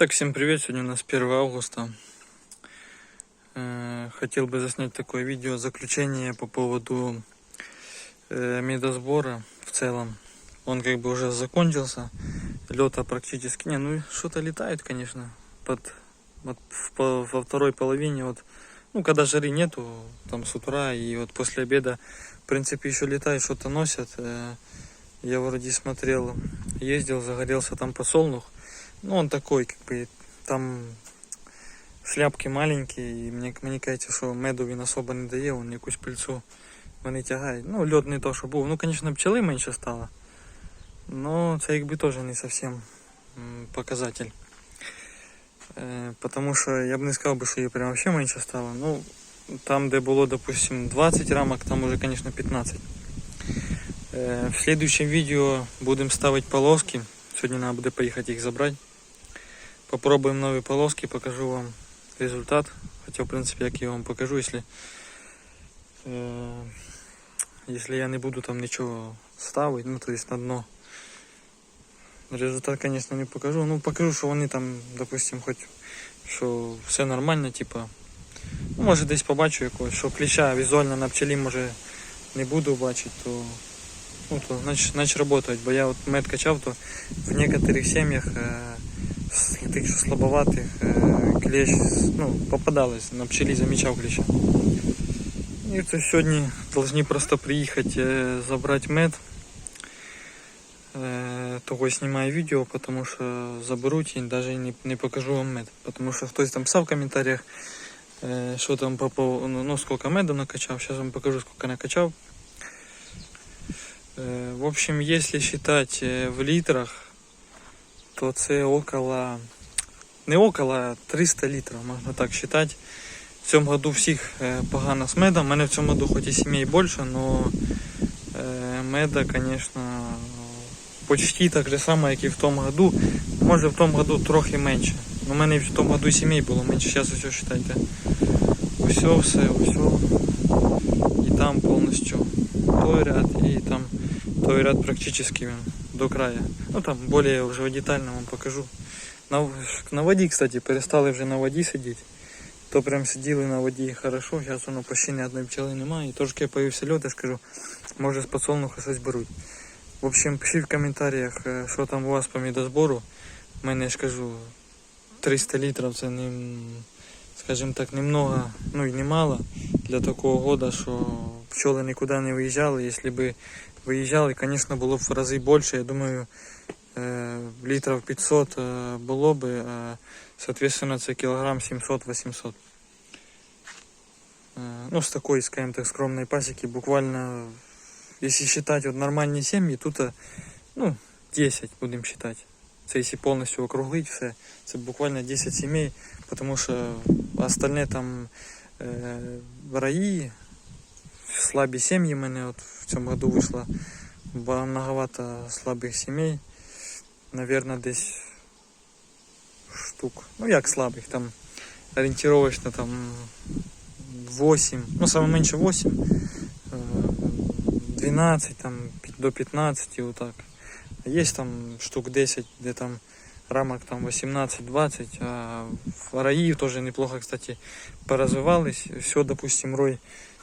Так, всем привет! Сегодня у нас 1 августа. Э, Хотел бы заснять такое видео заключение по поводу э, медосбора в целом. Он как бы уже закончился. Лета практически не, ну что-то летает, конечно, под, вот в- во второй половине, вот, ну когда жары нету, там с утра и вот после обеда, в принципе, еще летает, что-то носят. Э, Я вроде смотрел, ездил, загорелся там подсолнух. Ну, он такой, как бы, там шляпки маленькі, і мені, мені кажеться, що меду він особо не дає, він якусь пильцу вони тягають. Ну, льот не то, що був. Ну, звісно, пчели менше стало. Ну, це якби теж не зовсім показатель. Е, потому що я б не сказав би, що її прям вообще менше стало. Ну, там, де було, допустим, 20 рамок, там уже, конечно, 15. Е, в следующем видео будем ставить полоски. Сегодня надо буде поїхати їх забрати. Попробуем новые полоски, покажу вам результат. Хотя, в принципе, як я вам покажу, если, э, если я не буду там ничего ставить, ну, то есть на дно. Результат, конечно, не покажу. Ну, покажу, що вони там, допустим, хоч що все нормально, типа. Ну, може десь побачу якогось, що кліща візуально на пчелі може не буду бачити, то ну, то значить, значить работать. Бо я от мед качав, то в некоторых сім'ях е, тих, що слабоватих, е, клещ, ну, попадалось, на пчелі замічав клеща. І це сьогодні повинні просто приїхати е, забрати мед. Е, Того знімаю відео, тому що заберуть і навіть не, покажу вам мед. Тому що хтось там писав в коментарях, що там по поводу, ну, ну скільки меду накачав. Зараз вам покажу, скільки накачав. В общем, если считать в литрах, то це около, не около, 300 літрів, можна так считать. В цьому году всіх е, погано з медом. У мене в цьому году хоч і сімей більше, но е, меда, конечно, почти так же само, як і в тому году. Може в тому году трохи менше. У мене в тому году сімей було менше. Зараз все считайте. Усе, все, усе. І там повністю той ряд, і там той ряд практически він до края. Ну там более уже детально вам покажу. На, на воді, кстати, перестали вже на воді сидіти. То прям сиділи на воді хорошо, зараз воно почти ні одної пчели немає. І трошки появився льот, я скажу, може з подсолнуха щось беруть. В общем, пишіть в коментарях, що там у вас по медозбору. У мене, я ж кажу, 300 літрів це не, скажімо так, немного, ну і немало для такого года, що пчоли нікуди не виїжджали. Якщо би виїжджали, звісно, було б в рази більше. Я думаю, е, літрів 500 е, було б, а, соответственно, це кілограм 700-800. Е, Ну, з такої, скажімо так, скромної пасіки, буквально, якщо считать вот нормальні сім'ї, тут, е, ну, 10 будемо считать. Це якщо повністю округлить все, це буквально 10 сімей, тому що остальне там е, раї, слабі сім'ї в мене от в цьому году вийшло ба- многовато слабих сімей. Наверное, десь штук. Ну як слабих, там орієнтировочно там 8, ну саме менше 8, е, 12 там до 15 отак. Є там штук 10, де там рамок там 18-20, а в раї теж неплохо, кстати, поразвивались. Все, допустим, рой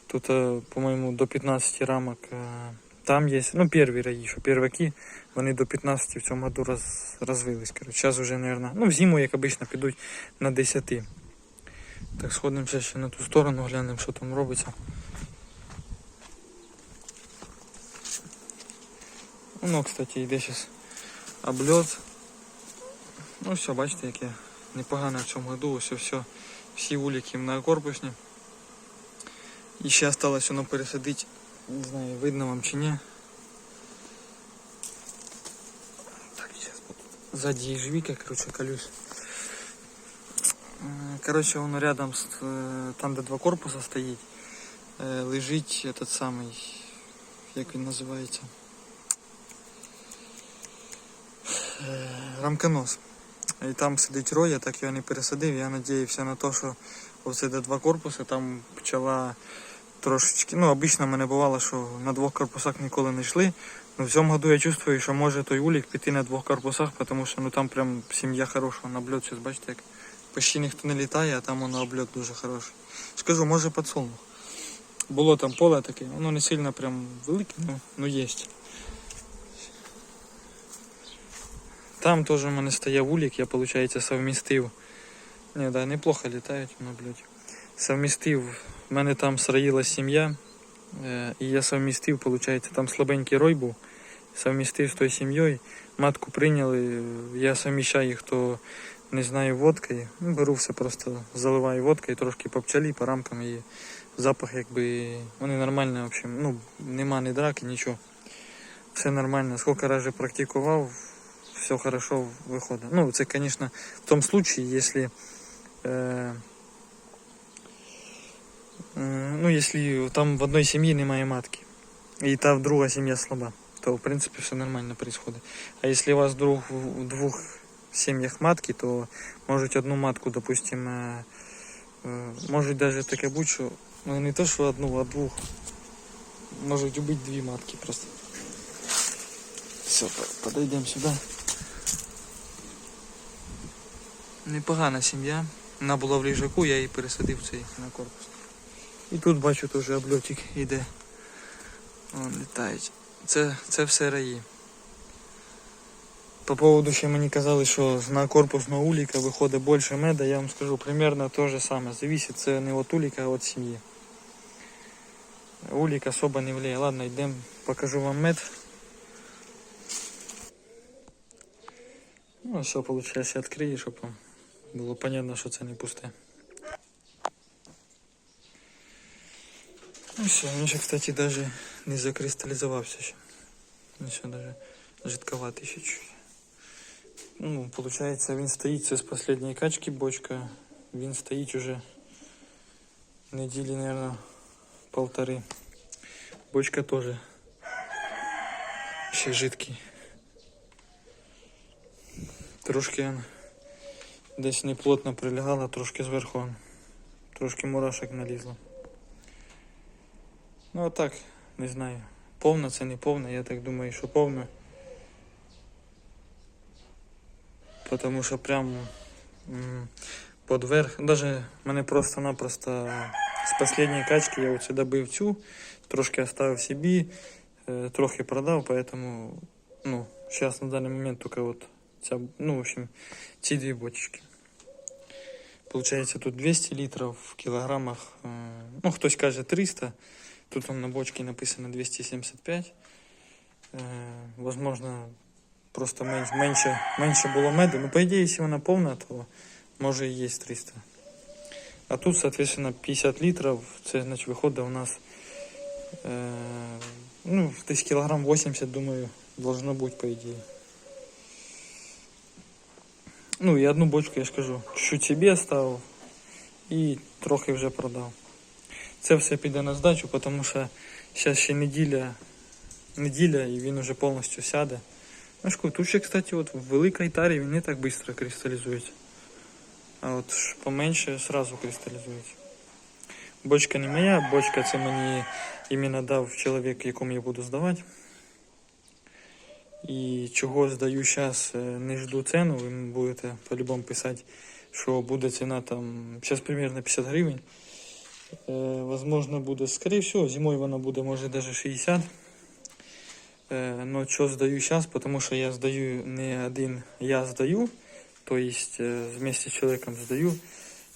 тут, е, по-моєму, до 15 рамок. е, Там є, ну, перві раї, що перваки, вони до 15 в цьому году роз, розвились. Короче, зараз вже, наверное, ну, в зиму, як обично, підуть на 10. Так, сходимося ще на ту сторону, глянемо, що там робиться. Ну, кстати, йде зараз обльот. Ну, все, бачите, яке непогано в цьому году, все, все, всі вулики многокорпусні. І ще осталось воно пересадити, не знаю, видно вам чи ні. Так, зараз буду. Ззаді їжевіка, короче, колюсь. Е, Короче, воно рядом з е, там, де два корпуса стоїть, е, лежить этот самий, як він називається? Рамконос. І там сидить рой, я так його не пересадив. Я надіявся на те, що оце де два корпуси, там пчела трошечки. Ну, обично мене бувало, що на двох корпусах ніколи не йшли. Ну, в цьому году я чувствую, що може той улік піти на двох корпусах, тому що ну там прям сім'я хороша на обльот. Зараз бачите, як почти ніхто не літає, а там воно обльот дуже хороший. Скажу, може підсолнух. Було там поле таке, воно не сильно прям велике, ну, ну є. Там теж у мене стояв улік, я, виходить, совмістив. Не, да, неплохо літають на обльоті. Совмістив, в мене там сраїла сім'я, е, і я совмістив, виходить, там слабенький рой був, совмістив з тою сім'єю, матку прийняли, я совміщаю їх, то не знаю, водкою, ну, беру все просто, заливаю водкою, трошки по пчелі, по рамкам і запах якби, вони нормально, в общем, ну, нема ні драки, нічого. Все нормально, скільки разів практикував, все хорошо виходить. Ну, це, звісно, в тому випадку, якщо Е, е, ну, якщо там в одной сім'ї немає матки, і та друга сім'я слаба, то в принципі все нормально происходит. А якщо у вас друг, в двох сім'ях матки, то можуть одну матку, допустим, е, е, можуть навіть таке бути, що ну, не то, що одну, а двох. Можуть убити дві матки просто. Все, подойдемо сюди. Непогана сім'я. Вона була в ліжаку, я її пересадив цей на корпус. І тут бачу теж обльотик йде. Вон літають. Це, це все раї. По поводу ще мені казали, що на корпусного уліка виходить більше меда, я вам скажу примерно те же саме. Зависить це не від уліка, а від сім'ї. Улік особо не влияє. Ладно, йдемо, покажу вам мед. Ну, все, виходить, відкрию, щоб вам було понятно, що це не пусте. Ну все, він ще, кстати, даже не закристалізувався ще. Ну все, даже жидковатий ще чуть. Ну, получается, він стоїть, це з последньої качки бочка. Він стоїть уже неділі, наверное, полтори. Бочка тоже ще жидкий. Трошки він десь неплотно прилягала, трошки зверху трошки мурашок налізло. Ну а так, не знаю. Повна це не повна, я так думаю, що повна. Потому що прям м, под верх, даже мене просто-напросто з последньої качки я оце добив цю, трошки оставив собі, е, трохи продав, поэтому, ну, сейчас на даний момент только вот ця, ну, в общем, ці дві бочечки Получается тут 200 литров в килограммах, э, ну, хтось каже 300, тут он на бочке написано 275. Э, возможно, просто менше, менше, менше було меду. Ну, по ідеї, якщо вона повна, то може і є 300. А тут, соответственно, 50 литров, це, значить, виходить у нас, э, ну, десь кілограм 80, думаю, должно бути, по ідеї. Ну і одну бочку, я ж кажу, чуть собі оставив і трохи вже продав. Це все піде на здачу, тому що зараз ще неділя, неділя і він вже повністю сяде. Ну, ж тут ще, кстати, от в великій тарі він не так швидко кристалізується. А от поменше сразу кристалізується. Бочка не моя, бочка це мені іменно дав чоловік, якому я буду здавати. І чого здаю зараз, не жду ціну, ви будете по-любому писати, що буде ціна там, зараз примерно 50 гривень. Е, возможно, буде, скорее всего, зимою вона буде, може, даже 60. Е, но що здаю зараз, тому що я здаю не один, я здаю, то есть е, вместе з чоловіком здаю.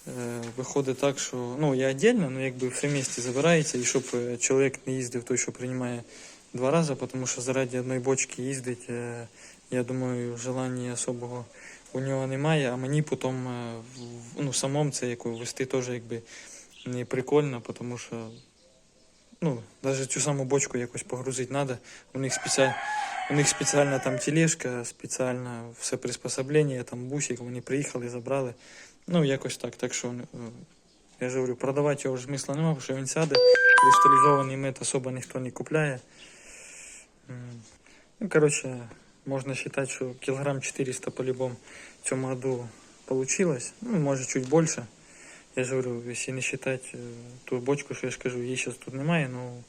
Е, виходить так, що ну, я отдельно, но якби все вместе забирається, і щоб е, чоловік не їздив той, що приймає два рази, тому що заради одної бочки їздить, е, я думаю, желання особого у нього немає, а мені потім в- ну, самому це яку вести теж якби не прикольно, тому що ну, навіть цю саму бочку якось погрузити треба. У них спеціально, у них спеціальна там тележка, спеціальне все приспособлення, там бусик, вони приїхали, забрали. Ну, якось так. Так що е, я ж говорю, продавати його вже смисла немає, що він сяде, кристалізований мед особо ніхто не купляє. Ну, короче, можно считать, что килограмм 400 по-любому в цьому году получилось. Ну, может, чуть больше. Я же говорю, если не считать э, ту бочку, що я ж кажу, її зараз тут немає, ну,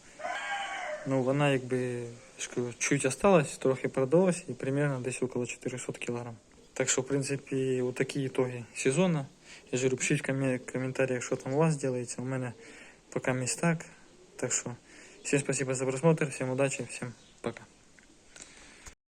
ну вона якби ж чуть осталось, трохи продалось і примерно десь около 400 кг. Так що, в принципі, вот такі итоги сезону. Я ж говорю, пишіть в коментарях, що там у вас делається. У мене поки місць так. Так що, всім спасибо за просмотр, всім удачі, всім пока.